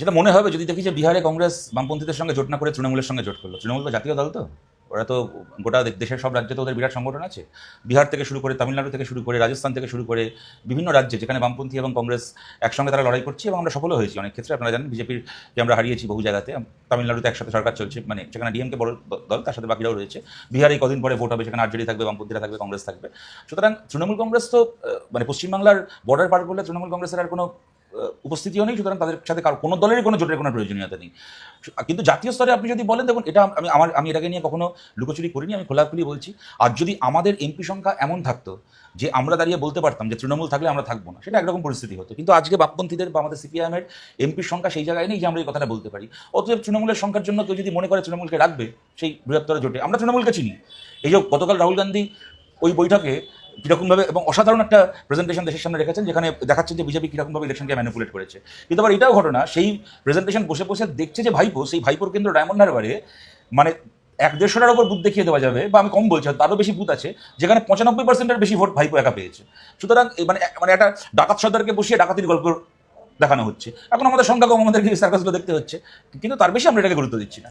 সেটা মনে হবে যদি দেখি যে বিহারে কংগ্রেস বামপন্থীদের সঙ্গে জোট না করে তৃণমূলের সঙ্গে জোট করল। তৃণমূল তো জাতীয় দল তো। ওরা তো গোটা দেশের সব রাজ্যে তো ওদের বিরাট সংগঠন আছে। বিহার থেকে শুরু করে তামিলনাড়ু থেকে শুরু করে, রাজস্থান থেকে শুরু করে বিভিন্ন রাজ্যে যেখানে বামপন্থী এবং কংগ্রেস একসঙ্গে তারা লড়াই করছে এবং আমরা সফলও হয়েছি অনেক ক্ষেত্রে। আপনারা জানেন বিজেপির কে আমরা হারিয়েছি বহু জায়গাতে, তামিলনাড়ুতে একসাথে সরকার চলছে মানে সেখানে ডিএমকে বড় দল, তার সাথে বাকিরাও রয়েছে। বিহারে কদিন পরে ভোট হবে, সেখানে আরজেডি থাকবে, বামপন্থীরা থাকবে, কংগ্রেস থাকবে। সুতরাং তৃণমূল কংগ্রেস তো মানে পশ্চিমবাংলার বর্ডার পার করলে তৃণমূল কংগ্রেসের আর কোনো উপস্থিতিও নেই সুতরাং তাদের সাথে কারও কোনো দলেরই কোনো জোটের কোনো প্রয়োজনীয়তা নেই। কিন্তু জাতীয় স্তরে আপনি যদি বলেন, দেখুন, এটা আমি, আমার, আমি এটাকে নিয়ে কখনো লুকোচুরি করিনি, আমি খোলাখুলি বলছি। আর যদি আমাদের এমপি সংখ্যা এমন থাকতো, যে আমরা দাঁড়িয়ে বলতে পারতাম যে তৃণমূল থাকলে আমরা থাকব না, সেটা একরকম পরিস্থিতি হতো। কিন্তু আজকে বামপন্থীদের বা আমাদের সিপিআইএমের এমপির সংখ্যা সেই জায়গায় নেই যে আমরা এই কথাটা বলতে পারি। অতএব তৃণমূলের সংখ্যার জন্য কেউ যদি মনে করে তৃণমূলকে রাখবে সেই বৃহত্তর জোটে, আমরা তৃণমূলকে চিনি। এই যে গতকাল রাহুল গান্ধী ওই বৈঠকে কীরকমভাবে এবং অসাধারণ একটা প্রেজেন্টেশন দেশের সামনে রেখেছেন, যেখানে দেখাচ্ছে যে বিজেপি কীরকমভাবে ইলেকশনকে ম্যানিপুলেট করেছে। কিন্তু আবার এটাও ঘটনা, সেই প্রেজেন্টেশন বসে বসে দেখছে যে ভাইপো, সেই ভাইপোর কেন্দ্র ডায়মন্ড হারবারে মানে এক দেড়শোটার উপর বুথ দেখিয়ে দেওয়া যাবে, বা আমি কম বলছি তারও বেশি বুথ আছে, যেখানে পঁচানব্বই পার্সেন্টের বেশি ভোট ভাইপো একা পেয়েছে। সুতরাং মানে মানে একটা ডাকাত সর্দারকে বসিয়ে ডাকাতির গল্প দেখানো হচ্ছে। এখন আমাদের সংখ্যা কম আমাদেরকে সার্কাসগুলো দেখতে হচ্ছে, কিন্তু তার বেশি আমরা এটাকে গুরুত্ব দিচ্ছি না।